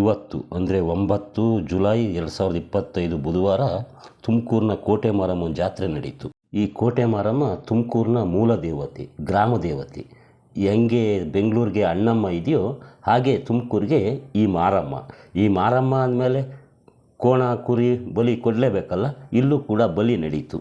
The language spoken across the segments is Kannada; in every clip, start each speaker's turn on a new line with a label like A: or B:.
A: ಇವತ್ತು, ಅಂದರೆ ಒಂಬತ್ತು ಜುಲೈ ಎರಡು ಸಾವಿರದ ಇಪ್ಪತ್ತೈದು ಬುಧವಾರ ತುಮಕೂರಿನ ಕೋಟೆ ಮಾರಮ್ಮನ ಜಾತ್ರೆ ನಡೀತು. ಈ ಕೋಟೆ ಮಾರಮ್ಮ ತುಮಕೂರಿನ ಮೂಲ ದೇವತೆ, ಗ್ರಾಮ ದೇವತೆ. ಹೆಂಗೆ ಬೆಂಗಳೂರಿಗೆ ಅಣ್ಣಮ್ಮ ಇದೆಯೋ ಹಾಗೆ ತುಮಕೂರಿಗೆ ಈ ಮಾರಮ್ಮ. ಈ ಮಾರಮ್ಮ ಅಂದಮೇಲೆ ಕೋಣ, ಕುರಿ, ಬಲಿ ಕೊಡಲೇಬೇಕಲ್ಲ? ಇಲ್ಲೂ ಕೂಡ ಬಲಿ ನಡೀತು.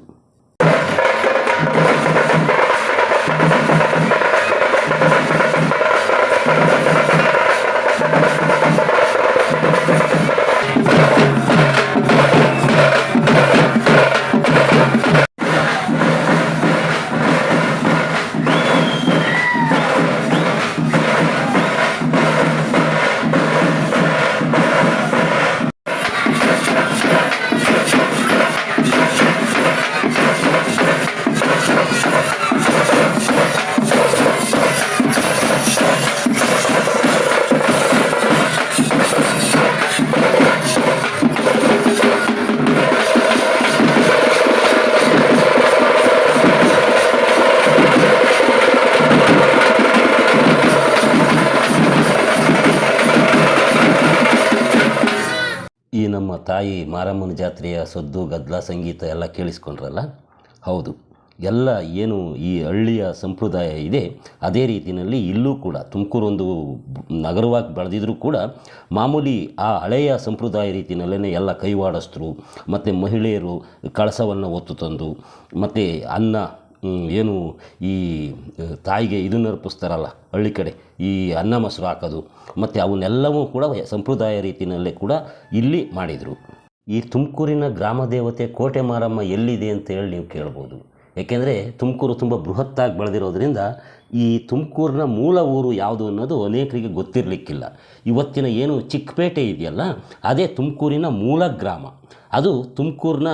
A: ನಮ್ಮ ತಾಯಿ ಮಾರಮ್ಮನ ಜಾತ್ರೆಯ ಸದ್ದು ಗದ್ದಲ ಸಂಗೀತ ಎಲ್ಲ ಕೇಳಿಸ್ಕೊಂಡ್ರಲ್ಲ? ಹೌದು. ಎಲ್ಲ ಏನು ಈ ಹಳ್ಳಿಯ ಸಂಪ್ರದಾಯ ಇದೆ, ಅದೇ ರೀತಿಯಲ್ಲಿ ಇಲ್ಲೂ ಕೂಡ ತುಮಕೂರು ಒಂದು ನಗರವಾಗಿ ಬೆಳೆದಿದ್ರೂ ಕೂಡ, ಮಾಮೂಲಿ ಆ ಹಳೆಯ ಸಂಪ್ರದಾಯ ರೀತಿಯಲ್ಲೇ ಎಲ್ಲ ಕೈವಾಡಸ್ತರು, ಮತ್ತು ಮಹಿಳೆಯರು ಕಳಸವನ್ನು ಹೊತ್ತು ತಂದು, ಮತ್ತು ಅನ್ನ ಏನು ಈ ತಾಯಿಗೆ ಇದನ್ನು ಅರ್ಪಿಸ್ತಾರಲ್ಲ ಹಳ್ಳಿ ಕಡೆ, ಈ ಅನ್ನ ಮೊಸರು ಹಾಕೋದು, ಮತ್ತು ಅವನ್ನೆಲ್ಲವೂ ಕೂಡ ಸಂಪ್ರದಾಯ ರೀತಿಯಲ್ಲೇ ಕೂಡ ಇಲ್ಲಿ ಮಾಡಿದರು. ಈ ತುಮಕೂರಿನ ಗ್ರಾಮ ದೇವತೆ ಕೋಟೆ ಮಾರಮ್ಮ ಎಲ್ಲಿದೆ ಅಂತ ಹೇಳಿ ನೀವು ಕೇಳ್ಬೋದು. ಏಕೆಂದರೆ ತುಮಕೂರು ತುಂಬ ಬೃಹತ್ತಾಗಿ ಬೆಳೆದಿರೋದ್ರಿಂದ ಈ ತುಮಕೂರಿನ ಮೂಲ ಊರು ಯಾವುದು ಅನ್ನೋದು ಅನೇಕರಿಗೆ ಗೊತ್ತಿರಲಿಕ್ಕಿಲ್ಲ. ಇವತ್ತಿನ ಏನು ಚಿಕ್ಕಪೇಟೆ ಇದೆಯಲ್ಲ, ಅದೇ ತುಮಕೂರಿನ ಮೂಲ ಗ್ರಾಮ. ಅದು ತುಮಕೂರಿನ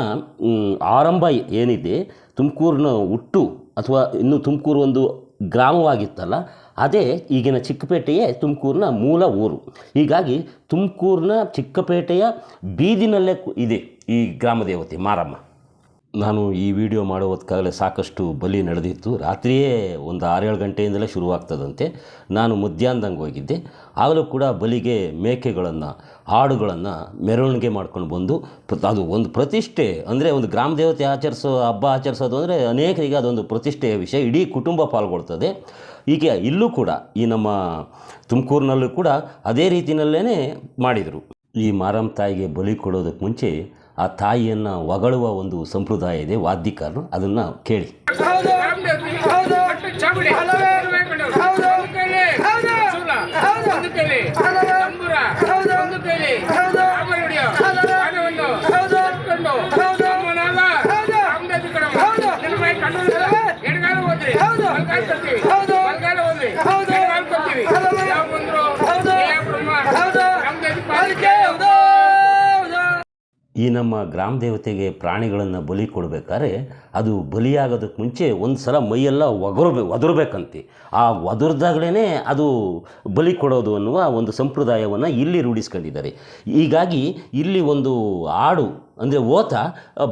A: ಆರಂಭ ಏನಿದೆ, ತುಮಕೂರಿನ ಹುಟ್ಟು ಅಥವಾ ಇನ್ನು ತುಮಕೂರು ಒಂದು ಗ್ರಾಮವಾಗಿತ್ತಲ್ಲ, ಅದೇ ಈಗಿನ ಚಿಕ್ಕಪೇಟೆಯೇ ತುಮಕೂರಿನ ಮೂಲ ಊರು. ಹೀಗಾಗಿ ತುಮಕೂರಿನ ಚಿಕ್ಕಪೇಟೆಯ ಬೀದಿನಲ್ಲೇ ಇದೆ ಈ ಗ್ರಾಮ ದೇವತೆ ಮಾರಮ್ಮ. ನಾನು ಈ ವಿಡಿಯೋ ಮಾಡುವುದಕ್ಕಾಗಲೇ ಸಾಕಷ್ಟು ಬಲಿ ನಡೆದಿತ್ತು. ರಾತ್ರಿಯೇ ಒಂದು ಆರೇಳು ಗಂಟೆಯಿಂದಲೇ ಶುರುವಾಗ್ತದಂತೆ ನಾನು ಮಧ್ಯಾಹ್ನದಂಗೆ ಹೋಗಿದ್ದೆ. ಆಗಲೂ ಕೂಡ ಬಲಿಗೆ ಮೇಕೆಗಳನ್ನು, ಹಾಡುಗಳನ್ನು ಮೆರವಣಿಗೆ ಮಾಡ್ಕೊಂಡು ಬಂದು ಅದು ಒಂದು ಪ್ರತಿಷ್ಠೆ. ಅಂದರೆ ಒಂದು ಗ್ರಾಮ ದೇವತೆ ಆಚರಿಸೋ, ಹಬ್ಬ ಆಚರಿಸೋದು ಅಂದರೆ ಅನೇಕರಿಗೆ ಅದೊಂದು ಪ್ರತಿಷ್ಠೆಯ ವಿಷಯ. ಇಡೀ ಕುಟುಂಬ ಪಾಲ್ಗೊಳ್ತದೆ. ಹೀಗೆ ಇಲ್ಲೂ ಕೂಡ ಈ ನಮ್ಮ ತುಮಕೂರಿನಲ್ಲೂ ಕೂಡ ಅದೇ ರೀತಿಯಲ್ಲೇ ಮಾಡಿದರು. ಈ ಮಾರಮ್ಮ ತಾಯಿಗೆ ಬಲಿ ಕೊಡೋದಕ್ಕೆ ಮುಂಚೆ ಆ ತಾಯಿಯನ್ನು ಹೊಗಳುವ ಒಂದು ಸಂಪ್ರದಾಯ ಇದೆ ವಾದ್ಯಕಾರನು ಅದನ್ನು ಕೇಳಿ
B: ಹೌದು
A: ಈ ನಮ್ಮ ಗ್ರಾಮ ದೇವತೆಗೆ ಪ್ರಾಣಿಗಳನ್ನು ಬಲಿ ಕೊಡಬೇಕಾದ್ರೆ ಅದು ಬಲಿಯಾಗೋದಕ್ಕೆ ಮುಂಚೆ ಒಂದು ಸಲ ಮೈಯೆಲ್ಲ ಒಗರಬೇ ಒದರ್ಬೇಕಂತೆ. ಆ ಒದರ್ದಾಗಲೇ ಅದು ಬಲಿ ಕೊಡೋದು ಅನ್ನುವ ಒಂದು ಸಂಪ್ರದಾಯವನ್ನು ಇಲ್ಲಿ ರೂಢಿಸ್ಕೊಂಡಿದ್ದಾರೆ. ಹೀಗಾಗಿ ಇಲ್ಲಿ ಒಂದು ಹಾಡು ಅಂದರೆ ಓತ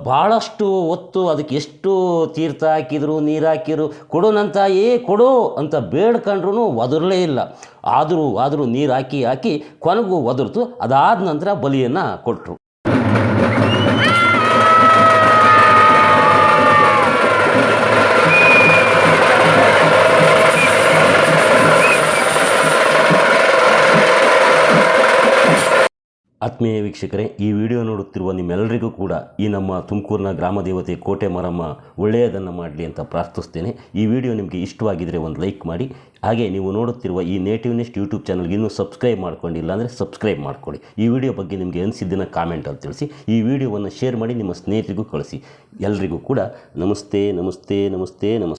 A: ಭಾಳಷ್ಟು ಹೊತ್ತು ಅದಕ್ಕೆ ಎಷ್ಟು ತೀರ್ಥ ಹಾಕಿದ್ರು, ನೀರು ಹಾಕಿದ್ರು ಕೊಡೋನಂತ ಏ ಕೊಡೋ ಅಂತ ಬೇಡ್ಕೊಂಡ್ರೂ ಒದರಲೇ ಇಲ್ಲ. ಆದರೂ ಆದರೂ ನೀರು ಹಾಕಿ ಹಾಕಿ ಕೊನೆಗೂ ಒದರ್ತು. ಅದಾದ ನಂತರ ಬಲಿಯನ್ನು ಕೊಟ್ಟರು ಆತ್ಮೀಯ ವೀಕ್ಷಕರೇ, ಈ ವಿಡಿಯೋ ನೋಡುತ್ತಿರುವ ನಿಮ್ಮೆಲ್ಲರಿಗೂ ಕೂಡ ಈ ನಮ್ಮ ತುಮಕೂರಿನ ಗ್ರಾಮ ದೇವತೆ ಕೋಟೆ ಮಾರಮ್ಮ ಒಳ್ಳೆಯದನ್ನು ಮಾಡಲಿ ಅಂತ ಪ್ರಾರ್ಥಿಸ್ತೇನೆ. ಈ ವಿಡಿಯೋ ನಿಮಗೆ ಇಷ್ಟವಾಗಿದ್ದರೆ ಒಂದು ಲೈಕ್ ಮಾಡಿ. ಹಾಗೆ ನೀವು ನೋಡುತ್ತಿರುವ ಈ ನೇಟಿವ್ ನೆಸ್ಟ್ ಯೂಟ್ಯೂಬ್ ಚಾನಲ್ಗೆ ಇನ್ನೂ ಸಬ್ಸ್ಕ್ರೈಬ್ ಮಾಡ್ಕೊಂಡಿಲ್ಲ ಅಂದರೆ ಸಬ್ಸ್ಕ್ರೈಬ್ ಮಾಡ್ಕೊಳ್ಳಿ. ಈ ವಿಡಿಯೋ ಬಗ್ಗೆ ನಿಮಗೆ ಅನಿಸಿದ್ದನ್ನು ಅಂತ ತಿಳಿಸಿ. ಈ ವಿಡಿಯೋವನ್ನು ಶೇರ್ ಮಾಡಿ ನಿಮ್ಮ ಸ್ನೇಹಿತರಿಗೂ ಕಳಿಸಿ. ಎಲ್ರಿಗೂ ಕೂಡ ನಮಸ್ತೆ ನಮಸ್ತೆ ನಮಸ್ತೆ ನಮಸ್ತೆ.